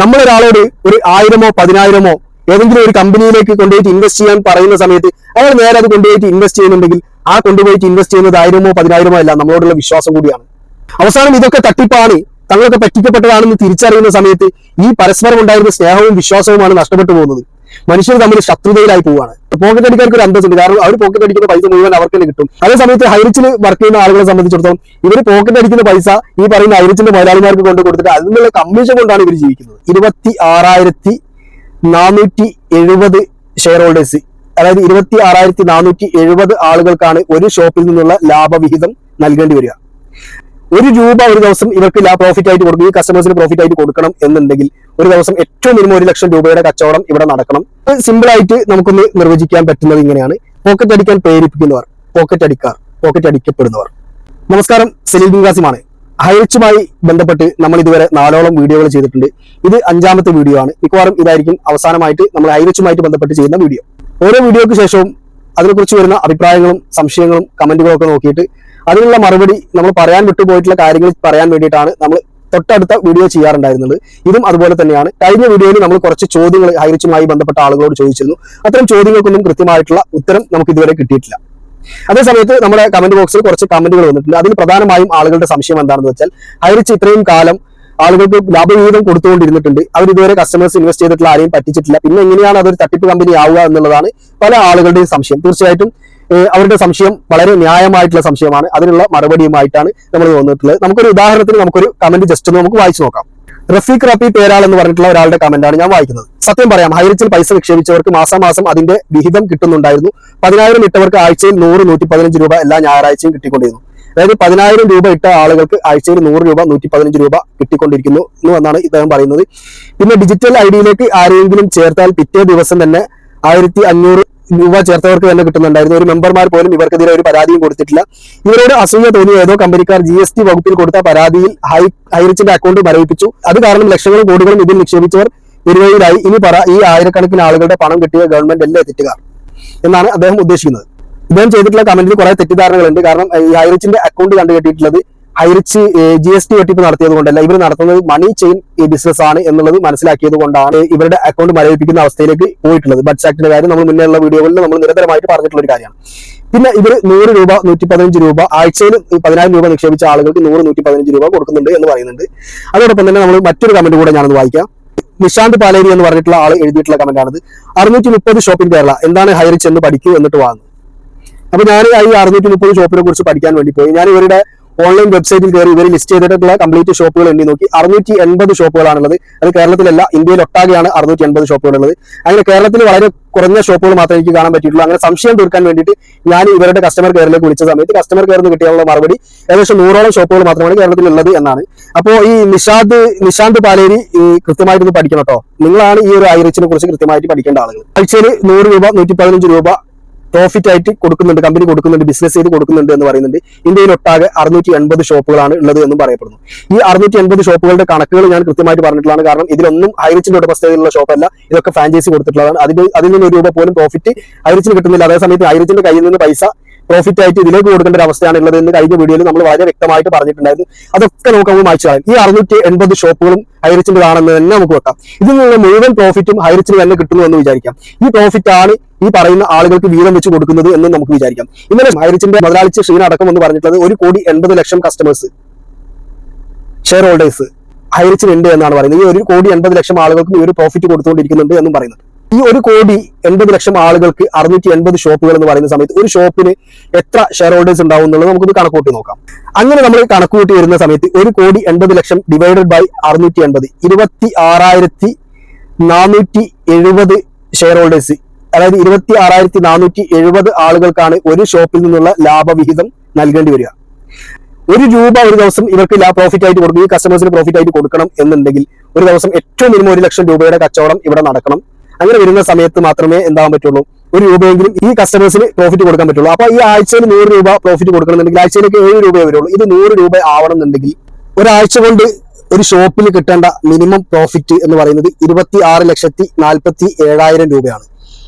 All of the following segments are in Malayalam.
നമ്മളൊരാളോട് ഒരു ആയിരമോ പതിനായിരമോ ഏതെങ്കിലും ഒരു കമ്പനിയിലേക്ക് കൊണ്ടുപോയിട്ട് ഇൻവെസ്റ്റ് ചെയ്യാൻ പറയുന്ന സമയത്ത് അയാൾ നേരെ അത് കൊണ്ടുപോയിട്ട് ഇൻവെസ്റ്റ് ചെയ്യുന്നുണ്ടെങ്കിൽ ആ കൊണ്ടുപോയിട്ട് ഇൻവെസ്റ്റ് ചെയ്യുന്നത് ആയിരമോ പതിനായിരമോ അല്ല നമ്മളോടുള്ള വിശ്വാസം കൂടിയാണ്. അവസാനം ഇതൊക്കെ തട്ടിപ്പാണ്. തങ്ങളൊക്കെ പറ്റിക്കപ്പെട്ടതാണെന്ന് തിരിച്ചറിയുന്ന സമയത്ത് ഈ പരസ്പരം ഉണ്ടായിരുന്ന സ്നേഹവും വിശ്വാസവുമാണ് നഷ്ടപ്പെട്ടു പോകുന്നത്. മനുഷ്യർ തമ്മിൽ ശത്രുതയിലായി പോവുകയാണ്. പോക്കറ്റ് അടിക്കാർക്ക് ഒരു അന്തസ്സുണ്ട്. കാരണം അവർ പോക്കറ്റ് അടിക്കുന്ന പൈസ മുഴുവൻ അവർക്ക് തന്നെ കിട്ടും. അതേ സമയത്ത് ഹൈറിച്ചിൽ വർക്ക് ചെയ്യുന്ന ആളുകളെ സംബന്ധിച്ചിടത്തോളം ഇവർ പോക്കറ്റ് അടിക്കുന്ന പൈസ ഈ പറയുന്ന ഹൈറിച്ചിന്റെ മുതലാളിമാർക്ക് കൊണ്ട് കൊടുത്തിട്ട് അതിനുള്ള കമ്മീഷൻ കൊണ്ടാണ് ഇവർ ജീവിക്കുന്നത്. ഇരുപത്തി ആറായിരത്തി നാനൂറ്റി എഴുപത് ഷെയർ ഹോൾഡേഴ്സ് അതായത് ഇരുപത്തി ആറായിരത്തി നാനൂറ്റി എഴുപത് ആളുകൾക്കാണ് ഒരു ഷോപ്പിൽ നിന്നുള്ള ലാഭവിഹിതം നൽകേണ്ടി വരിക. ഒരു രൂപ ഒരു ദിവസം ഇവർക്ക് ലാ പ്രോഫിറ്റ് ആയിട്ട് കൊടുക്കും. ഈ കസ്റ്റമേഴ്സിന് പ്രോഫിറ്റ് ആയിട്ട് കൊടുക്കണം എന്നുണ്ടെങ്കിൽ ഒരു ദിവസം ഏറ്റവും മിനിമം ഒരു ലക്ഷം രൂപയുടെ കച്ചവടം ഇവിടെ നടക്കണം. സിമ്പിൾ ആയിട്ട് നമുക്കൊന്ന് നിർവചിക്കാൻ പറ്റുന്നത് ഇങ്ങനെയാണ്. പോക്കറ്റ് അടിക്കാൻ പ്രേരിപ്പിക്കുന്നവർ പോക്കറ്റ് അടിക്കാർ പോക്കറ്റ് അടിക്കപ്പെടുന്നവർ. നമസ്കാരം സലീൽ ബിൻകാസിമാണ് ഹൈറിച്ചുമായി ബന്ധപ്പെട്ട് നമ്മൾ ഇതുവരെ നാലോളം വീഡിയോകൾ ചെയ്തിട്ടുണ്ട്. ഇത് അഞ്ചാമത്തെ വീഡിയോ ആണ്. മിക്കവാറും ഇതായിരിക്കും അവസാനമായിട്ട് നമ്മൾ ഹൈറിച്ചുമായിട്ട് ബന്ധപ്പെട്ട് ചെയ്യുന്ന വീഡിയോ. ഓരോ വീഡിയോക്ക് ശേഷവും അതിനെക്കുറിച്ച് വരുന്ന അഭിപ്രായങ്ങളും സംശയങ്ങളും കമന്റുകളും ഒക്കെ നോക്കിയിട്ട് അതിനുള്ള മറുപടി നമ്മൾ പറയാൻ വിട്ടുപോയിട്ടുള്ള കാര്യങ്ങൾ പറയാൻ വേണ്ടിയിട്ടാണ് നമ്മൾ തൊട്ടടുത്ത വീഡിയോ ചെയ്യാറുണ്ടായിരുന്നത്. ഇതും അതുപോലെ തന്നെയാണ്. കഴിഞ്ഞ വീഡിയോയിൽ നമ്മൾ കുറച്ച് ചോദ്യങ്ങൾ ഹൈറിച്ചുമായി ബന്ധപ്പെട്ട ആളുകളോട് ചോദിച്ചിരുന്നു. അത്തരം ചോദ്യങ്ങൾക്കൊന്നും കൃത്യമായിട്ടുള്ള ഉത്തരം നമുക്ക് ഇതുവരെ കിട്ടിയിട്ടില്ല. അതേ സമയത്ത് നമ്മുടെ കമന്റ് ബോക്സിൽ കുറച്ച് കമന്റുകൾ വന്നിട്ടുണ്ട്. അതിൽ പ്രധാനമായും ആളുകളുടെ സംശയം എന്താണെന്ന് വെച്ചാൽ ഹൈറിച്ച് ഇത്രയും കാലം ആളുകൾക്ക് ലാഭവിഹിതം കൊടുത്തുകൊണ്ടിരുന്നിട്ടുണ്ട്. അവർ ഇതുവരെ കസ്റ്റമേഴ്സ് ഇൻവെസ്റ്റ് ചെയ്തിട്ടുള്ള ആരെയും പറ്റിച്ചിട്ടില്ല. പിന്നെ എങ്ങനെയാണ് അതൊരു തട്ടിപ്പ് കമ്പനി ആവുക എന്നുള്ളതാണ് പല ആളുകളുടെയും സംശയം. തീർച്ചയായിട്ടും അവരുടെ സംശയം വളരെ ന്യായമായിട്ടുള്ള സംശയമാണ്. അതിനുള്ള മറുപടിയുമായിട്ടാണ് നമ്മൾ വന്നിട്ടുള്ളത്. നമുക്കൊരു ഉദാഹരണത്തിന് നമുക്കൊരു കമന്റ് ജസ്റ്റ് ഒന്ന് നമുക്ക് വായിച്ചു നോക്കാം. റഫീഖ് റഫി പേരാൾ എന്ന് പറഞ്ഞിട്ടുള്ള ഒരാളുടെ കമന്റാണ് ഞാൻ വായിക്കുന്നത്. സത്യം പറയാം ഹൈറിച്ചിൽ പൈസ നിക്ഷേപിച്ചവർക്ക് മാസം അതിന്റെ വിഹിതം കിട്ടുന്നുണ്ടായിരുന്നു. പതിനായിരം ഇട്ടവർക്ക് ആഴ്ചയിൽ നൂറ് നൂറ്റി പതിനഞ്ച് രൂപ എല്ലാ ഞായറാഴ്ചയും കിട്ടിക്കൊണ്ടിരുന്നു. അതായത് പതിനായിരം രൂപ ഇട്ട ആളുകൾക്ക് ആഴ്ചയിൽ നൂറ് രൂപ നൂറ്റി പതിനഞ്ച് രൂപ കിട്ടിക്കൊണ്ടിരിക്കുന്നു എന്നാണ് ഇദ്ദേഹം പറയുന്നത്. പിന്നെ ഡിജിറ്റൽ ഐ ഡിയിലേക്ക് ആരെങ്കിലും ചേർത്താൽ പിറ്റേ ദിവസം തന്നെ ആയിരത്തി അഞ്ഞൂറ് രൂപ ചേർത്തവർക്ക് തന്നെ കിട്ടുന്നുണ്ടായിരുന്നു. ഒരു മെമ്പർമാർ പോലും ഇവർക്കെതിരെ ഒരു പരാതിയും കൊടുത്തിട്ടില്ല. ഇവരോട് അസൂയ തോന്നിയ ഏതോ കമ്പനിക്കാർ ജി എസ് ടി വകുപ്പിൽ കൊടുത്ത പരാതിയിൽ ഹൈ ഹൈറിച്ചിന്റെ അക്കൗണ്ട് മരവിപ്പിച്ചു അത് കാരണം ലക്ഷങ്ങളും കോടികളും ഇതിൽ നിക്ഷേപിച്ചവർ പെരുവഴിയിലായി. ഇനി പറ ഈ ആയിരക്കണക്കിന് ആളുകളുടെ പണം കിട്ടിയ ഗവൺമെന്റ് അല്ലേ തെറ്റുക എന്നാണ് അദ്ദേഹം ഉദ്ദേശിക്കുന്നത്. ഇദ്ദേഹം ചെയ്തിട്ടുള്ള കമന്റിൽ കുറെ തെറ്റിദ്ധാരണകളുണ്ട്. കാരണം ഈ ഹൈറിച്ചിന്റെ അക്കൗണ്ട് കണ്ടു കെട്ടിയിട്ടുള്ളത് ഹൈറിച്ച് ജി എസ് ടി വെട്ടിപ്പ് നടത്തിയത് കൊണ്ടല്ല ഇവർ നടത്തുന്നത് മണി ചെയിൻ ബിസിനസ് ആണ് എന്നുള്ളത് മനസ്സിലാക്കിയത് കൊണ്ടാണ് ഇവരുടെ അക്കൗണ്ട് മരവിപ്പിക്കുന്ന അവസ്ഥയിലേക്ക് പോയിട്ടുള്ളത്. ബഡ്സ് ആക്ടിന്റെ കാര്യം നമ്മൾ മുന്നേ ഉള്ള വീഡിയോകളിൽ നമ്മൾ നിരന്തരമായിട്ട് പറഞ്ഞിട്ടുള്ള ഒരു കാര്യമാണ്. പിന്നെ ഇവർ നൂറ് രൂപ നൂറ്റി പതിനഞ്ച് രൂപ ആഴ്ചയിൽ പതിനായിരം രൂപ നിക്ഷേപിച്ച ആളുകൾക്ക് നൂറ് നൂറ്റി പതിനഞ്ച് രൂപ കൊടുക്കുന്നുണ്ട് എന്ന് പറയുന്നുണ്ട്. അതോടൊപ്പം തന്നെ നമ്മൾ മറ്റൊരു കമന്റ് കൂടെ ഞാനത് വായിക്കാം. നിശാന്ത് പാലേരി എന്ന് പറഞ്ഞിട്ടുള്ള ആൾ എഴുതിയിട്ടുള്ള കമന്റാണ് ആണിത്. അറുന്നൂറ്റി മുപ്പത് ഷോപ്പിംഗ് കേരള എന്താണ് ഹൈറിച്ച് എന്ന് പഠിക്കൂ എന്നിട്ട് വാങ്ങും. അപ്പൊ ഞാൻ ഈ അറുന്നൂറ്റി മുപ്പത് ഷോപ്പിനെ കുറിച്ച് പഠിക്കാൻ വേണ്ടി പോയി. ഞാൻ ഇവരുടെ ഓൺലൈൻ വെബ്സൈറ്റിൽ കയറി ഇവർ ലിസ്റ്റ് ചെയ്തിട്ടുള്ള കംപ്ലീറ്റ് ഷോപ്പുകൾ എണ്ണി നോക്കി. അറുന്നൂറ്റി എൺപത് ഷോപ്പുകളാണുള്ളത് അത് കേരളത്തിലല്ല ഇന്ത്യയിൽ ഒട്ടാകെയാണ് അറുന്നൂറ്റി എൺപത് ഷോപ്പുകളുള്ളത് അങ്ങനെ കേരളത്തിൽ വളരെ കുറഞ്ഞ ഷോപ്പുകൾ മാത്രമേ എനിക്ക് കാണാൻ പറ്റിയിട്ടുള്ളൂ. അങ്ങനെ സംശയം തീർക്കാൻ വേണ്ടിയിട്ട് ഞാൻ ഇവരുടെ കസ്റ്റമർ കെയറിലേക്ക് വിളിച്ച സമയത്ത് കസ്റ്റമർ കെയറിന് കിട്ടിയുള്ള മറുപടി ഏകദേശം നൂറോളം ഷോപ്പുകൾ മാത്രമാണ് കേരളത്തിലുള്ളത് എന്നാണ്. അപ്പോൾ ഈ നിഷാദ് നിഷാന്ത് പാലേരി ഈ കൃത്യമായിട്ട് ഇത് പഠിക്കണം കേട്ടോ. നിങ്ങളാണ് ഈ ഒരു ഐറിച്ചിനെ കുറിച്ച് കൃത്യമായിട്ട് പഠിക്കേണ്ട ആളുകൾ. ആഴ്ചയിൽ നൂറ് രൂപ നൂറ്റി പതിനഞ്ച് രൂപ പ്രോഫിറ്റ് ആയിട്ട് കൊടുക്കുന്നുണ്ട് കമ്പനി കൊടുക്കുന്നുണ്ട് ബിസിനസ് ചെയ്ത് കൊടുക്കുന്നുണ്ട് എന്ന് പറയുന്നുണ്ട്. ഇന്ത്യയിൽ ഒട്ടാകെ അറുന്നൂറ്റി എൺപത് ഷോപ്പുകളാണ് ഉള്ളത് എന്നും പറയപ്പെടുന്നു. ഈ അറുന്നൂറ്റി എൺപത് ഷോപ്പുകളുടെ കണക്കുകൾ ഞാൻ കൃത്യമായിട്ട് പറഞ്ഞിട്ടുള്ളതാണ്. കാരണം ഇതിലൊന്നും ഹൈറിച്ചിന്റെ ഉടമസ്ഥതയിലുള്ള ഷോപ്പല്ല. ഇതൊക്കെ ഫ്രാഞ്ചൈസി കൊടുത്തിട്ടുള്ളതാണ്. അതിൽ അതിൽ നിന്ന് ഒരു രൂപ പോലും പ്രോഫിറ്റ് ഹൈറിച്ചിന് കിട്ടുന്നില്ല. അതേസമയത്ത് ഹൈറിച്ചിന്റെ കയ്യിൽ നിന്ന് പൈസ പ്രോഫിറ്റ് ആയിട്ട് ഇതിലേക്ക് കൊടുക്കേണ്ട ഒരു അവസ്ഥയാണ് ഉള്ളത് എന്ന് കഴിഞ്ഞ വീഡിയോയിൽ നമ്മൾ വളരെ വ്യക്തമായിട്ട് പറഞ്ഞിട്ടുണ്ടായിരുന്നു. അതൊക്കെ നമുക്ക് നമ്മൾ മായ്ച്ചു കളയാം. ഈ അറുന്നൂറ്റി എൺപത് ഷോപ്പുകളും ഹൈറിച്ചിന്റെതാണെന്ന് തന്നെ നമുക്ക് വെക്കാം. ഇതിൽ നിന്നുള്ള മുഴുവൻ പ്രോഫിറ്റും ഹൈറിച്ചിന് തന്നെ കിട്ടുന്നു എന്ന് വിചാരിക്കാം. ഈ പ്രോഫിറ്റ് ആണ് ഈ പറയുന്ന ആളുകൾക്ക് വീതം വെച്ച് കൊടുക്കുന്നത് എന്ന് നമുക്ക് വിചാരിക്കാം. ഇന്നലെ ഹൈറിച്ചിന്റെ മുതലാളിച്ച് ഷീന അടക്കം എന്ന് പറഞ്ഞിട്ടുള്ളത് ഒരു കോടി എൺപത് ലക്ഷം കസ്റ്റമേഴ്സ് ഷെയർ ഹോൾഡേഴ്സ് ഹൈറിച്ചിന് ഉണ്ട് എന്നാണ് പറയുന്നത്. ഈ ഒരു കോടി എൺപത് ലക്ഷം ആളുകൾക്കും ഈ ഒരു പ്രോഫിറ്റ് കൊടുത്തുകൊണ്ടിരിക്കുന്നുണ്ട് എന്നും പറയുന്നത് ഈ ഒരു കോടി എൺപത് ലക്ഷം ആളുകൾക്ക് അറുന്നൂറ്റി എൺപത് ഷോപ്പുകൾ എന്ന് പറയുന്ന സമയത്ത് ഒരു ഷോപ്പിന് എത്ര ഷെയർ ഹോൾഡേഴ്സ് ഉണ്ടാവും എന്നുള്ളത് നമുക്കൊന്ന് കണക്കൂട്ടി നോക്കാം. അങ്ങനെ നമ്മൾ കണക്കൂട്ടി വരുന്ന സമയത്ത് ഒരു കോടി എൺപത് ലക്ഷം ഡിവൈഡഡ് ബൈ അറുന്നൂറ്റി എൺപത് ഇരുപത്തി ആറായിരത്തി നാനൂറ്റി എഴുപത് ഷെയർ ഹോൾഡേഴ്സ് അതായത് ഇരുപത്തി ആറായിരത്തി നാനൂറ്റി എഴുപത് ആളുകൾക്കാണ് ഒരു ഷോപ്പിൽ നിന്നുള്ള ലാഭവിഹിതം നൽകേണ്ടി വരിക. ഒരു രൂപ ഒരു ദിവസം ഇവർക്ക് പ്രോഫിറ്റ് ആയിട്ട് കൊടുക്കും ഈ കസ്റ്റമേഴ്സിന് പ്രോഫിറ്റ് ആയിട്ട് കൊടുക്കണം എന്നുണ്ടെങ്കിൽ ഒരു ദിവസം ഏറ്റവും മിനിമം ഒരു ലക്ഷം രൂപയുടെ കച്ചവടം ഇവിടെ നടക്കണം. അങ്ങനെ വരുന്ന സമയത്ത് മാത്രമേ എന്താവാൻ പറ്റുള്ളൂ? ഒരു രൂപയെങ്കിലും ഈ കസ്റ്റമേഴ്സിന് പ്രോഫിറ്റ് കൊടുക്കാൻ പറ്റുള്ളൂ. അപ്പൊ ഈ ആഴ്ചയിൽ നൂറ് രൂപ പ്രോഫിറ്റ് കൊടുക്കണമെന്നുണ്ടെങ്കിൽ ആഴ്ചയിലേക്ക് ഏഴ് രൂപയെ വരുള്ളൂ. ഇത് നൂറ് രൂപ ആവണമെന്നുണ്ടെങ്കിൽ ഒരാഴ്ച കൊണ്ട് ഒരു ഷോപ്പിൽ കിട്ടേണ്ട മിനിമം പ്രോഫിറ്റ് എന്ന് പറയുന്നത് ഇരുപത്തി ആറ് ലക്ഷത്തി നാൽപ്പത്തി ഏഴായിരം രൂപയാണ്.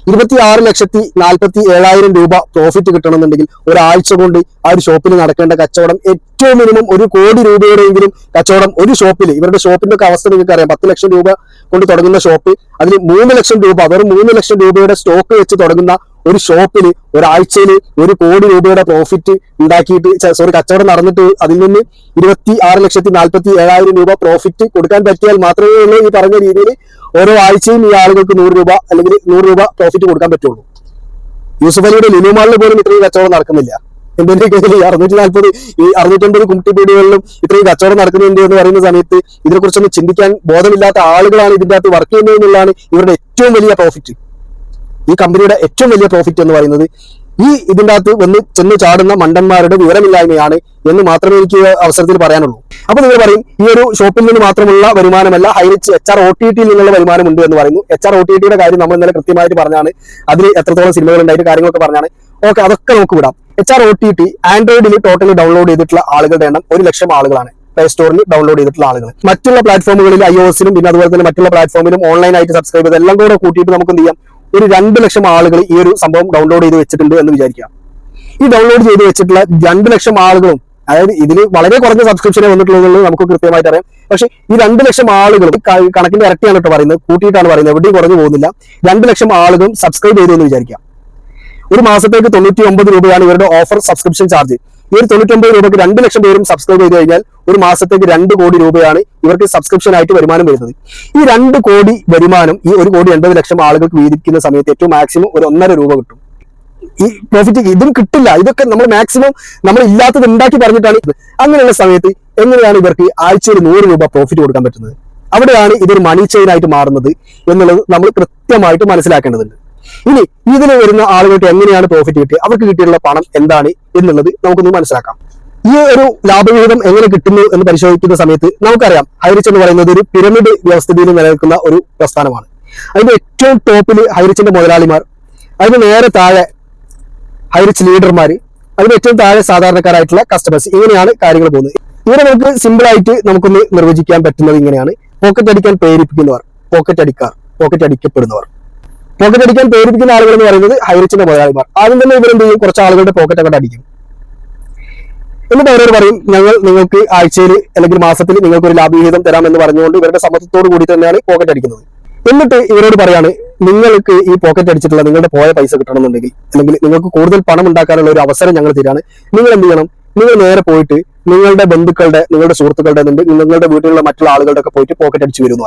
ഇരുപത്തി ആറ് ലക്ഷത്തി നാൽപ്പത്തി ഏഴായിരം രൂപ പ്രോഫിറ്റ് കിട്ടണമെന്നുണ്ടെങ്കിൽ ഒരാഴ്ച കൊണ്ട് ആ ഒരു ഷോപ്പിൽ നടക്കേണ്ട കച്ചവടം ഏറ്റവും മിനിമം ഒരു കോടി രൂപയുടെയെങ്കിലും കച്ചവടം ഒരു ഷോപ്പിൽ ഇവരുടെ ഷോപ്പിന്റെ ഒക്കെ അവസ്ഥ നിങ്ങൾക്ക് അറിയാം പത്ത് ലക്ഷം രൂപ കൊണ്ട് തുടങ്ങുന്ന ഷോപ്പ് അതിൽ മൂന്ന് ലക്ഷം രൂപ വെറും മൂന്ന് ലക്ഷം രൂപയുടെ സ്റ്റോക്ക് വെച്ച് തുടങ്ങുന്ന ഒരു ഷോപ്പിൽ ഒരാഴ്ചയിൽ ഒരു കോടി രൂപയുടെ പ്രോഫിറ്റ് ഉണ്ടാക്കിയിട്ട് സോറി കച്ചവടം നടന്നിട്ട് അതിൽ നിന്ന് ഇരുപത്തി ആറ് ലക്ഷത്തി നാൽപ്പത്തി ഏഴായിരം രൂപ പ്രോഫിറ്റ് കൊടുക്കാൻ പറ്റിയാൽ മാത്രമേ ഉള്ളൂ ഈ പറഞ്ഞ രീതിയിൽ ഓരോ ആഴ്ചയും ഈ ആളുകൾക്ക് നൂറ് രൂപ അല്ലെങ്കിൽ നൂറ് രൂപ പ്രോഫിറ്റ് കൊടുക്കാൻ പറ്റുള്ളൂ. യൂസഫ് അലിയുടെ ലുലുമാളിൽ പോലും ഇത്രയും കച്ചവടം നടക്കുന്നില്ല. എന്തിന്റെ കേസിൽ അറുന്നൂറ്റി നാൽപ്പത് ഈ അറുന്നൂറ്റമ്പത് കുട്ടി ഇത്രയും കച്ചവടം നടക്കുന്നുണ്ട് എന്ന് പറയുന്ന സമയത്ത് ഇതിനെക്കുറിച്ചൊന്നും ചിന്തിക്കാൻ ബോധമില്ലാത്ത ആളുകളാണ് ഇതിന്റെ അകത്ത് വർക്ക് ചെയ്യുന്നത് എന്നുള്ളതാണ് ഇവരുടെ ഏറ്റവും വലിയ പ്രോഫിറ്റ് ഈ കമ്പനിയുടെ ഏറ്റവും വലിയ പ്രോഫിറ്റ് എന്ന് പറയുന്നത് ഈ ഇതിന്റെ അകത്ത് വന്ന് ചെന്ന് ചാടുന്ന മണ്ടന്മാരുടെ വിവരമില്ലായ്മയാണ് എന്ന് മാത്രമേ എനിക്ക് അവസരത്തിൽ പറയാനുള്ളൂ. അപ്പൊ നിങ്ങൾ പറയും ഈ ഒരു ഷോപ്പിൽ നിന്ന് മാത്രമുള്ള വരുമാനമല്ല Highrich H R O T ടിയിൽ നിന്നുള്ള വരുമാനമുണ്ട് എന്ന് പറയുന്നു. എച്ച് ആർ ഒ ടി ടിയുടെ കാര്യം നമ്മൾ ഇന്നലെ കൃത്യമായിട്ട് പറഞ്ഞാണ്. അതിൽ എത്രത്തോളം സിനിമകൾ ഉണ്ടായിട്ട് കാര്യങ്ങളൊക്കെ പറഞ്ഞാണ്. ഓക്കെ അതൊക്കെ നമുക്ക് വിടാം. H R O T T ആൻഡ്രോയിഡിൽ totally download ചെയ്തിട്ടുള്ള ആളുകളുടെ എണ്ണം ഒരു ലക്ഷം ആളുകളാണ്. പ്ലേ സ്റ്റോറിൽ ഡൗൺലോഡ് ചെയ്തിട്ടുള്ള ആളുകൾ മറ്റുള്ള പ്ലാറ്റ്ഫോമുകളിൽ ഐ ഒസിനും പിന്നെ അതുപോലെ തന്നെ മറ്റുള്ള പ്ലാറ്റ്ഫോമിലും ഓൺലൈനായിട്ട് സബ്സ്ക്രൈബ് ചെയ്ത് എല്ലാം കൂടെ കൂട്ടിയിട്ട് നമുക്ക് എന്ത് ചെയ്യാം? ഒരു രണ്ട് ലക്ഷം ആളുകൾ ഈ ഒരു സംഭവം ഡൗൺലോഡ് ചെയ്ത് വെച്ചിട്ടുണ്ട് എന്ന് വിചാരിക്കാം ഈ ഡൗൺലോഡ് ചെയ്ത് വെച്ചിട്ടുള്ള രണ്ട് ലക്ഷം ആളുകളും അതായത് ഇതിൽ വളരെ കുറഞ്ഞ സബ്സ്ക്രിപ്ഷനെ വന്നിട്ടുള്ളൂ എന്നുള്ളത് നമുക്ക് കൃത്യമായിട്ട് അറിയാം. പക്ഷെ ഈ രണ്ട് ലക്ഷം ആളുകളും കണക്കിന്റെ ഇരട്ടിയാണ് കേട്ടോ പറയുന്നത്. കൂട്ടിയിട്ടാണ് പറയുന്നത്. എവിടെയും കുറഞ്ഞു പോകുന്നില്ല. രണ്ട് ലക്ഷം ആളുകളും സബ്സ്ക്രൈബ് ചെയ്തു എന്ന് വിചാരിക്കാം ഒരു മാസത്തേക്ക് തൊണ്ണൂറ്റി ഒമ്പത് രൂപയാണ് ഇവരുടെ ഓഫർ സബ്സ്ക്രിപ്ഷൻ ചാർജ് ഈ ഒരു തൊണ്ണൂറ്റൊമ്പത് രൂപയ്ക്ക് രണ്ട് ലക്ഷം പേരും സബ്സ്ക്രൈബ് ചെയ്ത് കഴിഞ്ഞാൽ ഒരു മാസത്തേക്ക് രണ്ട് കോടി രൂപയാണ് ഇവർക്ക് സബ്സ്ക്രിപ്ഷൻ ആയിട്ട് വരുമാനം വരുന്നത്. ഈ രണ്ട് കോടി വരുമാനം ഈ ഒരു കോടി എൺപത് ലക്ഷം ആളുകൾക്ക് വീതിക്കുന്ന സമയത്ത് ഏറ്റവും മാക്സിമം ഒരു ഒന്നര രൂപ കിട്ടും. ഈ പ്രോഫിറ്റ് ഇതും കിട്ടില്ല. ഇതൊക്കെ നമ്മൾ മാക്സിമം നമ്മൾ ഇല്ലാത്തത് ഉണ്ടാക്കി പറഞ്ഞിട്ടാണ്. അങ്ങനെയുള്ള സമയത്ത് എങ്ങനെയാണ് ഇവർക്ക് ആഴ്ചയിൽ നൂറ് രൂപ പ്രോഫിറ്റ് കൊടുക്കാൻ പറ്റുന്നത്? അവിടെയാണ് ഇതൊരു മണി ചെയിൻ ആയിട്ട് മാറുന്നത് എന്നുള്ളത് നമ്മൾ കൃത്യമായിട്ട് മനസ്സിലാക്കേണ്ടതുണ്ട്. ഇനി ഇതിൽ വരുന്ന ആളുകൾക്ക് എങ്ങനെയാണ് പ്രോഫിറ്റ് കിട്ടിയത് അവർക്ക് കിട്ടിയിട്ടുള്ള പണം എന്താണ് എന്നുള്ളത് നമുക്കൊന്ന് മനസ്സിലാക്കാം. ഈ ഒരു ലാഭവിഹിതം എങ്ങനെ കിട്ടുന്നു എന്ന് പരിശോധിക്കുന്ന സമയത്ത് നമുക്കറിയാം ഹൈറിച്ച് എന്ന് പറയുന്നത് ഒരു പിരമിഡ് വ്യവസ്ഥിതിയിൽ നിലനിൽക്കുന്ന ഒരു പ്രസ്ഥാനമാണ്. അതിന്റെ ഏറ്റവും ടോപ്പിൽ ഹൈറിച്ചിന്റെ മുതലാളിമാർ അതിന് നേരെ താഴെ ഹൈറിച്ച് ലീഡർമാർ അതിന് ഏറ്റവും താഴെ സാധാരണക്കാരായിട്ടുള്ള കസ്റ്റമേഴ്സ് ഇങ്ങനെയാണ് കാര്യങ്ങൾ പോകുന്നത്. ഇവരെ നമുക്ക് സിമ്പിൾ ആയിട്ട് നമുക്കൊന്ന് നിർവചിക്കാൻ പറ്റുന്നത് ഇങ്ങനെയാണ്. പോക്കറ്റ് അടിക്കാൻ പ്രേരിപ്പിക്കുന്നവർ പോക്കറ്റ് അടിക്കാർ പോക്കറ്റ് അടിക്കപ്പെടുന്നവർ. പോക്കറ്റ് അടിക്കാൻ പ്രേരിപ്പിക്കുന്ന ആളുകൾ എന്ന് പറയുന്നത് ഹൈറിച്ചിന്റെ മുതലാളിമാർ ആദ്യം തന്നെ ഇവരെന്ത് ചെയ്യും? കുറച്ച് ആളുകളുടെ പോക്കറ്റ് അങ്ങോട്ട് അടിക്കും. എന്നിട്ട് അവരോട് പറയും ഞങ്ങൾ നിങ്ങൾക്ക് ആഴ്ചയിൽ അല്ലെങ്കിൽ മാസത്തിൽ നിങ്ങൾക്ക് ഒരു ലാഭവിഹിതം തരാം എന്ന് പറഞ്ഞുകൊണ്ട് ഇവരുടെ സമ്മതത്തോട് കൂടി തന്നെയാണ് പോക്കറ്റ് അടിക്കുന്നത്. എന്നിട്ട് ഇവരോട് പറയാണ് നിങ്ങൾക്ക് ഈ പോക്കറ്റ് അടിച്ചിട്ടുള്ള നിങ്ങളുടെ പോയ പൈസ കിട്ടണമെന്നുണ്ടെങ്കിൽ അല്ലെങ്കിൽ നിങ്ങൾക്ക് കൂടുതൽ പണം ഉണ്ടാക്കാനുള്ള ഒരു അവസരം ഞങ്ങൾ തരാണ്. നിങ്ങൾ എന്ത് ചെയ്യണം? നിങ്ങൾ നേരെ പോയിട്ട് നിങ്ങളുടെ ബന്ധുക്കളുടെ നിങ്ങളുടെ സുഹൃത്തുക്കളുടെ നിങ്ങളുടെ വീട്ടിലുള്ള മറ്റുള്ള ആളുകളുടെ ഒക്കെ പോയിട്ട് പോക്കറ്റ് അടിച്ച് വരും എന്ന്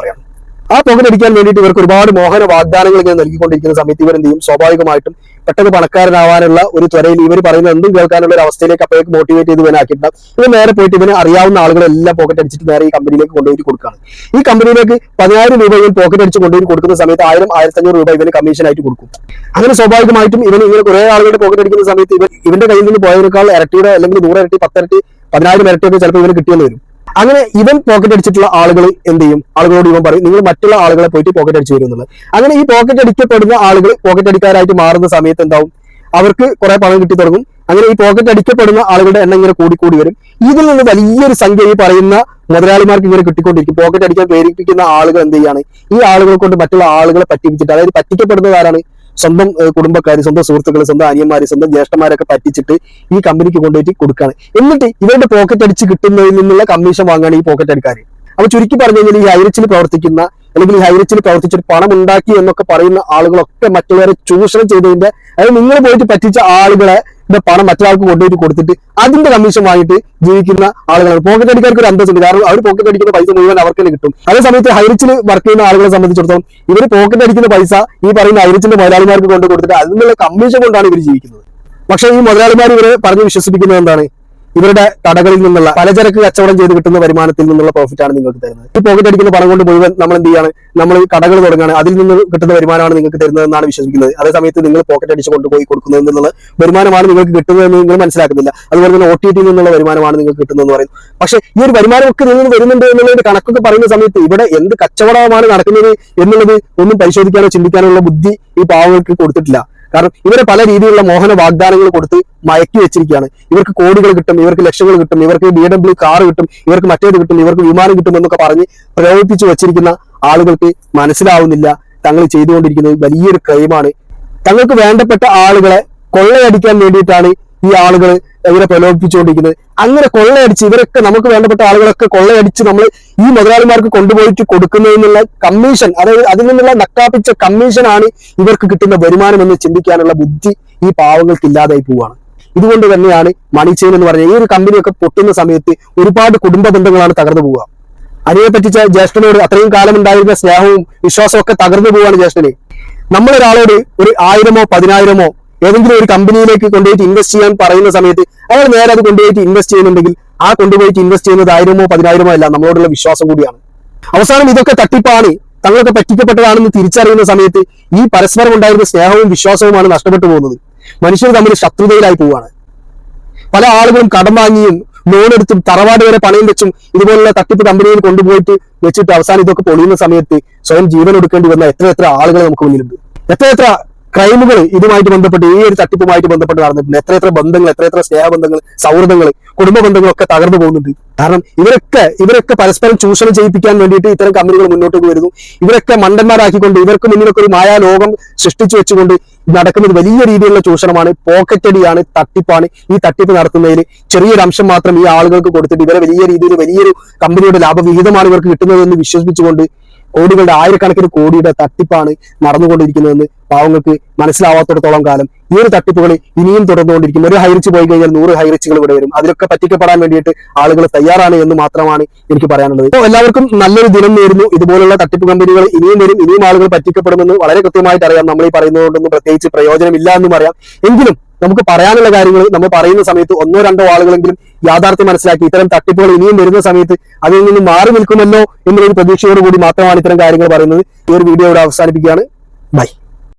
ആ പോക്കറ്റ് അടിക്കാൻ വേണ്ടിയിട്ട് ഇവർക്ക് ഒരുപാട് മോഹന വാഗ്ദാനങ്ങൾ ഇങ്ങനെ നൽകിക്കൊണ്ടിരിക്കുന്ന സമയത്ത് ഇവർ ചെയ്യും? സ്വാഭാവികമായിട്ടും പെട്ടെന്ന് പണക്കാരനാവാനുള്ള ഒരു ത്വരയിൽ ഇവർ പറയുന്ന എന്തും കേൾക്കാനുള്ള ഒരു അവസ്ഥയിലേക്ക് അപ്പോഴേക്ക് മോട്ടിവേറ്റ് ചെയ്ത് ഇവനാക്കിയിട്ടാണ് ഇവർ നേരെ പോയിട്ട് ഇവന് അറിയാവുന്ന ആളുകളെല്ലാം പോക്കറ്റ് അടിച്ചിട്ട് നേരെ ഈ കമ്പനിയിലേക്ക് കൊണ്ടുപോയി കൊടുക്കുകയാണ്. ഈ കമ്പനിയിലേക്ക് പതിനായിരം രൂപ ഇവൻ പോക്കറ്റ് അടിച്ച് കൊണ്ടുപോയി കൊടുക്കുന്ന സമയത്ത് ആയിരം ആയിരത്തി അഞ്ഞൂറ് രൂപ ഇവന് കമ്മീഷൻ ആയിട്ട് കൊടുക്കും. അങ്ങനെ സ്വാഭാവികമായിട്ടും ഇവൻ ഇങ്ങനെ കുറെ ആളുകളുടെ പോക്കറ്റ് അടിക്കുന്ന സമയത്ത് ഇവൻ ഇവന്റെ കയ്യിൽ നിന്ന് പോയതിനേക്കാൾ ഇരട്ടിയുടെ അല്ലെങ്കിൽ നൂറ് ഇരട്ടി പത്തിരട്ടി പതിനായിരം ഇരട്ടിയൊക്കെ ചിലപ്പോൾ ഇവന് കിട്ടിയെന്ന് വരും. അങ്ങനെ ഇവൻ പോക്കറ്റ് അടിച്ചിട്ടുള്ള ആളുകൾ എന്ത് ചെയ്യും? ആളുകളോട് ഇവൻ പറയും നിങ്ങൾ മറ്റുള്ള ആളുകളെ പോയിട്ട് പോക്കറ്റ് അടിച്ചു വരുന്നത് അങ്ങനെ ഈ പോക്കറ്റ് അടിക്കപ്പെടുന്ന ആളുകൾ പോക്കറ്റ് അടിക്കാരായിട്ട് മാറുന്ന സമയത്ത് എന്താവും? അവർക്ക് കുറെ പണം കിട്ടി തുടങ്ങും. അങ്ങനെ ഈ പോക്കറ്റ് അടിക്കപ്പെടുന്ന ആളുകളുടെ എണ്ണം ഇങ്ങനെ കൂടിക്കൂടി കൂടി വരും. ഇതിൽ നിന്ന് വലിയൊരു സംഖ്യ ഈ പറയുന്ന മുതലാളിമാർക്ക് ഇങ്ങനെ കിട്ടിക്കൊണ്ടിരിക്കും. പോക്കറ്റ് അടിക്കാൻ പ്രേരിപ്പിക്കുന്ന ആളുകൾ എന്ത് ചെയ്യാണ്? ഈ ആളുകളെ കൊണ്ട് മറ്റുള്ള ആളുകളെ പറ്റിപ്പിച്ചിട്ട് അതായത് പറ്റിക്കപ്പെടുന്നത് ആരാണ് സ്വന്തം കുടുംബക്കാർ സ്വന്തം സുഹൃത്തുക്കൾ സ്വന്തം അനിയന്മാർ സ്വന്തം ജ്യേഷ്ഠന്മാരൊക്കെ പറ്റിച്ചിട്ട് ഈ കമ്പനിക്ക് കൊണ്ടുപോയിട്ട് കൊടുക്കുകയാണ് എന്നിട്ട് ഇവരുടെ പോക്കറ്റ് അടിച്ച് കിട്ടുന്നതിൽ നിന്നുള്ള കമ്മീഷൻ വാങ്ങാണ് ഈ പോക്കറ്റ് അടിക്കാർ അപ്പൊ ചുരുക്കി പറഞ്ഞു കഴിഞ്ഞാൽ ഈ ഹൈറിച്ചിൽ പ്രവർത്തിക്കുന്ന അല്ലെങ്കിൽ ഈ ഹൈറിച്ചിൽ പ്രവർത്തിച്ചിട്ട് പണം ഉണ്ടാക്കി എന്നൊക്കെ പറയുന്ന ആളുകളൊക്കെ മറ്റുള്ളവരെ ചൂഷണം ചെയ്തതിന്റെ അതായത് നിങ്ങൾ പോയിട്ട് പറ്റിച്ച ആളുകളെ ന്റെ പണം മറ്റൊരാൾക്ക് കൊണ്ടുപോയി കൊടുത്തിട്ട് അതിന്റെ കമ്മീഷൻ വാങ്ങിയിട്ട് ജീവിക്കുന്ന ആളുകളാണ്. പോക്കറ്റ് അടിക്കാർക്ക് ഒരു അന്തസ്സുണ്ട്. കാരണം അവർ പോക്കറ്റ് അടിക്കുന്ന പൈസ മുഴുവൻ അവർക്ക് തന്നെ കിട്ടും. അതേ സമയത്ത് ഹൈറിച്ചിൽ വർക്ക് ചെയ്യുന്ന ആളുകളെ സംബന്ധിച്ചിടത്തോളം ഇവർ പോക്കറ്റ് അടിക്കുന്ന പൈസ ഈ പറയുന്ന ഹൈറിച്ചിന്റെ മുതലാളിമാർക്ക് കൊണ്ട് കൊടുത്തിട്ട് അതിനുള്ള കമ്മീഷൻ കൊണ്ടാണ് ഇവർ ജീവിക്കുന്നത്. പക്ഷേ ഈ മുതലാളിമാർ ഇവരെ പറഞ്ഞ് വിശ്വസിപ്പിക്കുന്നത് എന്താണ്? ഇവരുടെ കടകളിൽ നിന്നുള്ള പലചരക്ക് കച്ചവടം ചെയ്ത് കിട്ടുന്ന വരുമാനത്തിൽ നിന്നുള്ള പ്രോഫിറ്റാണ് നിങ്ങൾക്ക് തരുന്നത്. ഈ പോക്കറ്റ് അടിക്കുന്ന പണം കൊണ്ട് മുഴുവൻ നമ്മൾ എന്ത് ചെയ്യാണ്? നമ്മൾ കടകൾ തുടങ്ങുകയാണ് അതിൽ നിന്ന് കിട്ടുന്ന വരുമാനമാണ് നിങ്ങൾക്ക് തരുന്നതെന്നാണ് വിശ്വസിക്കുന്നത്. അതേ സമയത്ത് നിങ്ങൾ പോക്കറ്റ് അടിച്ച് കൊണ്ടുപോയി കൊടുക്കുന്നത് എന്നുള്ള വരുമാനമാണ് നിങ്ങൾക്ക് കിട്ടുന്നതെന്ന് നിങ്ങൾ മനസ്സിലാക്കുന്നില്ല. അതുപോലെ തന്നെ ഒ ടി ടി നിന്നുള്ള വരുമാനമാണ് നിങ്ങൾക്ക് കിട്ടുന്നതെന്ന് പറയുന്നത് പക്ഷേ ഈ ഒരു വരുമാനമൊക്കെ നിങ്ങൾ വരുന്നുണ്ട് എന്നുള്ളതിന്റെ കണക്കൊക്കെ പറയുന്ന സമയത്ത് ഇവിടെ എന്ത് കച്ചവടമാണ് നടക്കുന്നത് എന്നുള്ളത് ഒന്നും പരിശോധിക്കാനോ ചിന്തിക്കാനോ ഉള്ള ബുദ്ധി ഈ പാവങ്ങൾക്ക് കൊടുത്തിട്ടില്ല. കാരണം ഇവരെ പല രീതിയിലുള്ള മോഹന വാഗ്ദാനങ്ങൾ കൊടുത്ത് മയക്കി വെച്ചിരിക്കുകയാണ്. ഇവർക്ക് കോടികൾ കിട്ടും ഇവർക്ക് ലക്ഷങ്ങൾ കിട്ടും ഇവർക്ക് ബി ഡബ്ല്യു കാർ കിട്ടും ഇവർക്ക് മറ്റേത് കിട്ടും ഇവർക്ക് വിമാനം കിട്ടും എന്നൊക്കെ പറഞ്ഞ് പ്രലോഭിപ്പിച്ച് വെച്ചിരിക്കുന്ന ആളുകൾക്ക് മനസ്സിലാവുന്നില്ല തങ്ങൾ ചെയ്തുകൊണ്ടിരിക്കുന്നത് വലിയൊരു ക്രൈമാണ് തങ്ങൾക്ക് വേണ്ടപ്പെട്ട ആളുകളെ കൊള്ളയടിക്കാൻ വേണ്ടിയിട്ടാണ് ഈ ആളുകൾ ഇവരെ പ്രലോഭിപ്പിച്ചുകൊണ്ടിരിക്കുന്നത്. അങ്ങനെ കൊള്ളയടിച്ച് ഇവരൊക്കെ നമുക്ക് വേണ്ടപ്പെട്ട ആളുകളൊക്കെ കൊള്ളയടിച്ച് നമ്മൾ ഈ മുതലാളിമാർക്ക് കൊണ്ടുപോയിട്ട് കൊടുക്കുന്നതിനുള്ള കമ്മീഷൻ അതായത് അതിൽ നിന്നുള്ള നക്കാപ്പിച്ച കമ്മീഷനാണ് ഇവർക്ക് കിട്ടുന്ന വരുമാനം എന്ന് ചിന്തിക്കാനുള്ള ബുദ്ധി ഈ പാവങ്ങൾക്ക് ഇല്ലാതായി പോവുകയാണ്. ഇതുകൊണ്ട് തന്നെയാണ് മണി ചെയിൻ എന്ന് പറഞ്ഞ ഈ ഒരു കമ്പനിയൊക്കെ പൊട്ടുന്ന സമയത്ത് ഒരുപാട് കുടുംബ ബന്ധങ്ങളാണ് തകർന്നു പോവുക. അനിയെ പറ്റിച്ച ജ്യേഷ്ഠനോട് അത്രയും കാലം ഉണ്ടായിരുന്ന സ്നേഹവും വിശ്വാസവും ഒക്കെ തകർന്നു പോവാണ് ജ്യേഷ്ഠന്. നമ്മളൊരാളോട് ഒരു ആയിരമോ പതിനായിരമോ ഏതെങ്കിലും ഒരു കമ്പനിയിലേക്ക് കൊണ്ടുപോയിട്ട് ഇൻവെസ്റ്റ് ചെയ്യാൻ പറയുന്ന സമയത്ത് അയാൾ നേരെ അത് കൊണ്ടുപോയിട്ട് ഇൻവെസ്റ്റ് ചെയ്യുന്നുണ്ടെങ്കിൽ ആ കൊണ്ടുപോയിട്ട് ഇൻവെസ്റ്റ് ചെയ്യുന്നത് ആയിരമോ പതിനായിരമോ അല്ല നമ്മളോടുള്ള വിശ്വാസം കൂടിയാണ്. അവസാനം ഇതൊക്കെ തട്ടിപ്പാണ്. തങ്ങളൊക്കെ പറ്റിക്കപ്പെട്ടതാണെന്ന് തിരിച്ചറിയുന്ന സമയത്ത് ഈ പരസ്പരം ഉണ്ടായിരുന്ന സ്നേഹവും വിശ്വാസവുമാണ് നഷ്ടപ്പെട്ടു പോകുന്നത്. മനുഷ്യർ തമ്മിൽ ശത്രുതയിലായി പോവുകയാണ്. പല ആളുകളും കടം വാങ്ങിയും ലോൺ എടുത്തും തറവാട് വരെ പണയം വെച്ചും ഇതുപോലുള്ള തട്ടിപ്പ് കമ്പനിയിൽ കൊണ്ടുപോയിട്ട് വെച്ചിട്ട് അവസാനം ഇതൊക്കെ പൊളിയുന്ന സമയത്ത് സ്വയം ജീവൻ എടുക്കേണ്ടി വന്ന എത്ര എത്ര ആളുകൾ നമുക്ക് മുന്നിലുണ്ട്. എത്ര എത്ര ക്രൈമുകൾ ഇതുമായിട്ട് ബന്ധപ്പെട്ട് ഈ ഒരു തട്ടിപ്പുമായിട്ട് ബന്ധപ്പെട്ട് നടന്നിട്ടുണ്ട്. എത്ര എത്ര ബന്ധങ്ങൾ എത്ര എത്ര സ്നേഹബന്ധങ്ങൾ സൗഹൃദങ്ങൾ കുടുംബ ബന്ധങ്ങളൊക്കെ തകർന്നു പോകുന്നുണ്ട്. കാരണം ഇവരൊക്കെ ഇവരൊക്കെ പരസ്പരം ചൂഷണം ചെയ്യിപ്പിക്കാൻ വേണ്ടിയിട്ട് ഇത്തരം കമ്പനികൾ മുന്നോട്ട് വരുന്നു. ഇവരൊക്കെ മണ്ടന്മാരാക്കിക്കൊണ്ട് ഇവർക്ക് മുന്നിലൊക്കെ ഒരു മായാലോകം സൃഷ്ടിച്ചു വെച്ചുകൊണ്ട് നടക്കുന്നത് വലിയ രീതിയിലുള്ള ചൂഷണമാണ്. പോക്കറ്റടിയാണ് തട്ടിപ്പാണ്. ഈ തട്ടിപ്പ് നടത്തുന്നതിൽ ചെറിയൊരു അംശം മാത്രം ഈ ആളുകൾക്ക് കൊടുത്തിട്ട് ഇവരെ വലിയ രീതിയിൽ വലിയൊരു കമ്പനിയുടെ ലാഭവിഹിതമാണ് ഇവർക്ക് കിട്ടുന്നതെന്ന് വിശ്വസിപ്പിച്ചുകൊണ്ട് കോടികളുടെ ആയിരക്കണക്കിന് കോടിയുടെ തട്ടിപ്പാണ് നടന്നുകൊണ്ടിരിക്കുന്നതെന്ന് പാവങ്ങൾക്ക് മനസ്സിലാവാത്തിടത്തോളം കാലം. ഈ ഒരു തട്ടിപ്പുകൾ ഇനിയും തുടർന്നുകൊണ്ടിരിക്കും. ഒരു ഹൈറിച്ച് പോയി കഴിഞ്ഞാൽ നൂറ് ഹൈറിച്ചുകൾ ഇവിടെ വരും. അതിലൊക്കെ പറ്റിക്കപ്പെടാൻ വേണ്ടിയിട്ട് ആളുകൾ തയ്യാറാണ് എന്ന് മാത്രമാണ് എനിക്ക് പറയാനുള്ളത്. അപ്പോൾ എല്ലാവർക്കും നല്ലൊരു ദിനം നേരുന്നു. ഇതുപോലുള്ള തട്ടിപ്പ് കമ്പനികൾ ഇനിയും വരും ഇനിയും ആളുകൾ പറ്റിക്കപ്പെടുമെന്ന് വളരെ കൃത്യമായിട്ട് അറിയാം നമ്മൾ ഈ പറയുന്നതുകൊണ്ടൊന്നും പ്രത്യേകിച്ച് പ്രയോജനമില്ല എന്നും അറിയാം എങ്കിലും നമുക്ക് പറയാനുള്ള കാര്യങ്ങൾ നമ്മൾ പറയുന്ന സമയത്ത് ഒന്നോ രണ്ടോ ആളുകളെങ്കിലും യാഥാർത്ഥ്യം മനസ്സിലാക്കി ഇത്തരം തട്ടിപ്പുകൾ ഇനിയും വരുന്ന സമയത്ത് അതിൽ നിന്ന് മാറി നിൽക്കുമല്ലോ എന്നൊരു പ്രതീക്ഷയോടുകൂടി മാത്രമാണ് ഇത്തരം കാര്യങ്ങൾ പറയുന്നത്. ഈ ഒരു വീഡിയോ ഇവിടെ അവസാനിപ്പിക്കുകയാണ്. ബൈ.